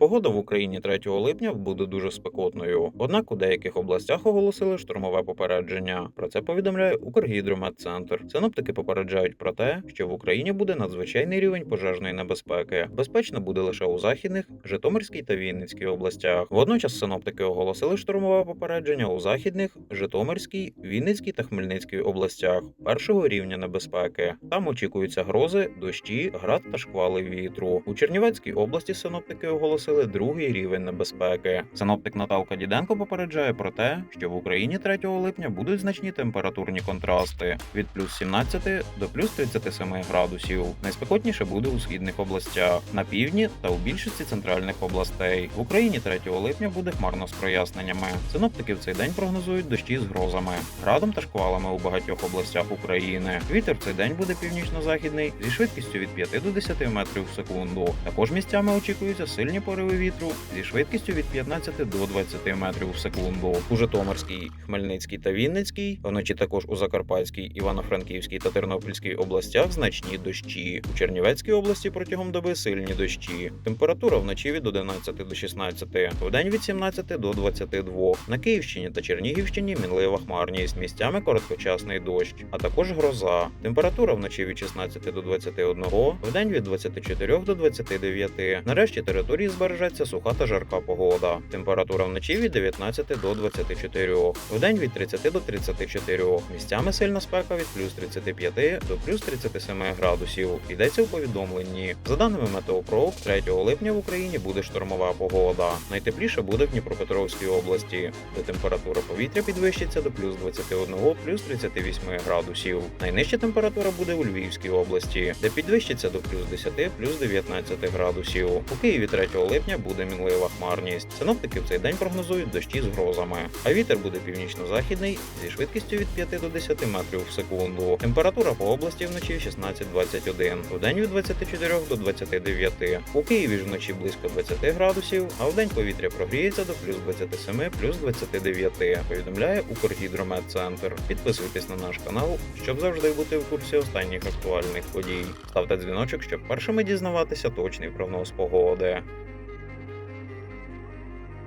Погода в Україні 3 липня буде дуже спекотною. Однак у деяких областях оголосили штормове попередження. Про це повідомляє Укргідрометцентр. Синоптики попереджають про те, що в Україні буде надзвичайний рівень пожежної небезпеки. Безпечно буде лише у західних, Житомирській та Вінницькій областях. Водночас синоптики оголосили штормове попередження у західних, Житомирській, Вінницькій та Хмельницькій областях першого рівня небезпеки. Там очікуються грози, дощі, град та шквали вітру. У Чернівецькій області синоптики оголосили другий рівень небезпеки. Синоптик Наталка Діденко попереджає про те, що в Україні 3 липня будуть значні температурні контрасти від плюс 17 до плюс 37 градусів. Найспекотніше буде у східних областях, на півдні та у більшості центральних областей. В Україні 3 липня буде хмарно з проясненнями. Синоптики в цей день прогнозують дощі з грозами, градом та шквалами у багатьох областях України. Вітер в цей день буде північно-західний зі швидкістю від 5 до 10 метрів в секунду. Також місцями очікуються сильні пориви вітру зі швидкістю від 15 до 20 метрів в секунду. У Житомирській, Хмельницькій та Вінницькій, вночі також у Закарпатській, Івано-Франківській та Тернопільській областях значні дощі. У Чернівецькій області протягом доби сильні дощі. Температура вночі від 11 до 16, вдень від 17 до 22. На Київщині та Чернігівщині мінлива хмарність, місцями короткочасний дощ, а також гроза. Температура вночі від 16 до 21, вдень від 24 до 29. Нарешті території збережеться суха та жарка погода. Температура вночі від 19 до 24, вдень від 30 до 34. Місцями сильна спека від плюс 35 до плюс 37 градусів. Йдеться у повідомленні. За даними Метеопров, 3 липня в Україні буде штормова погода. Найтепліше буде в Дніпропетровській області, де температура повітря підвищиться до плюс 21, плюс 38 градусів. Найнижча температура буде у Львівській області, де підвищиться до плюс 10, плюс 19 градусів. У Києві 3 липня буде мінлива хмарність. Синоптики в цей день прогнозують дощі з грозами, а вітер буде північно-західний зі швидкістю від 5 до 10 метрів в секунду. Температура по області вночі 16-21, вдень від 24 до 29. У Києві ж вночі близько 20 градусів, а вдень повітря прогріється до плюс 27, плюс 29. Повідомляє Укргідрометцентр. Підписуйтесь на наш канал, щоб завжди бути в курсі останніх актуальних подій. Ставте дзвіночок, щоб першими дізнаватися точний прогноз погоди.